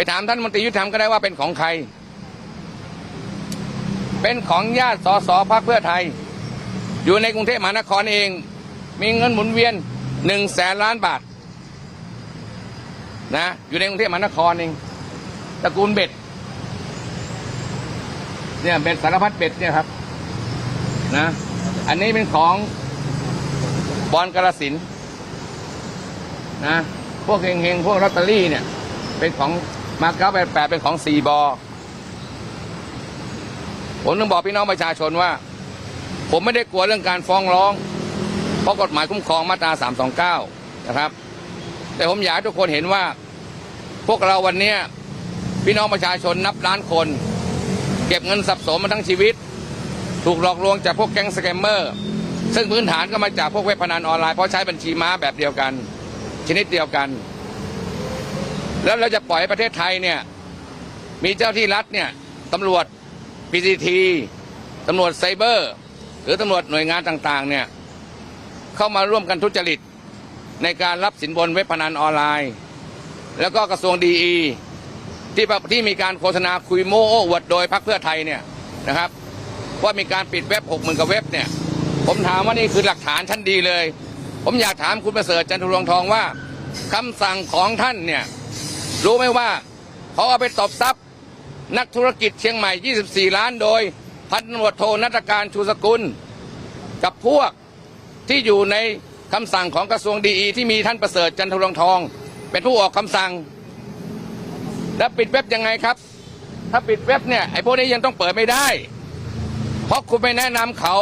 ไปถามท่านมนตรียุติธรรมก็ได้ว่าเป็นของใคร เป็นของญาติสสพรรคเพื่อไทย อยู่ในกรุงเทพมหานครเอง มีเงินหมุนเวียนหนึ่งแสนล้านบาทนะอยู่ในกรุงเทพมหานครเองตระกูลเบ็ดเนี่ยเบ็ดสารพัดเบ็ดเนี่ยครับนะอันนี้เป็นของบอลกระสินนะพวกเฮงๆพวกลอตเตอรี่เนี่ย เป็นของ มาเก้าแปดแปดเป็นของสี่บอผมต้องบอกพี่น้องประชาชนว่า ผมไม่ได้กลัวเรื่องการฟ้องร้อง เพราะกฎหมายคุ้มครองมาตรา329นะครับ แต่ผมอยากให้ทุกคนเห็นว่า พวกเราวันนี้พี่น้องประชาชนนับล้านคน เก็บเงินสับสมมาทั้งชีวิต ถูกหลอกลวงจากพวกแก๊งสแกมเมอร์ ซึ่งพื้นฐานก็มาจากพวกเว็บพนันออนไลน์เพราะใช้บัญชีม้าแบบเดียวกัน ชนิดเดียวกัน แล้วเราจะปล่อยให้ประเทศไทยเนี่ย มีเจ้าที่รัฐเนี่ยตำรวจ PCT ตำรวจไซเบอร์ หรือตำรวจหน่วยงานต่างๆเนี่ยเข้ามาร่วมกันทุจริต ในการรับสินบนเว็บพนันออนไลน์ แล้วก็กระทรวงดีอีที่ที่มีการโฆษณาคุยโม้อวดโดยพรรคเพื่อไทยเนี่ยนะครับ ว่ามีการปิดเว็บหกหมื่นกว่าเว็บเนี่ย ผมถามว่านี่คือหลักฐานชั้นดีเลย ผมอยากถามคุณประเสริฐจันทรวงทองว่าคำสั่งของท่านเนี่ย รู้ไหมว่าเขาเอาไปตบทรัพย์ นักธุรกิจเชียงใหม่ 24 ล้านโดย พันตำรวจโทนัตการชูสกุล กับพวกที่อยู่ในคำสั่งของกระทรวงดีอีที่มีท่านประเสริฐจันทรวงทอง เป็นผู้ออกคำสั่ง แล้วปิดเว็บยังไงครับ ถ้าปิดเว็บเนี่ยไอ้พวกนี้ยังต้องเปิดไม่ได้ เพราะคุณไปแนะนำเขา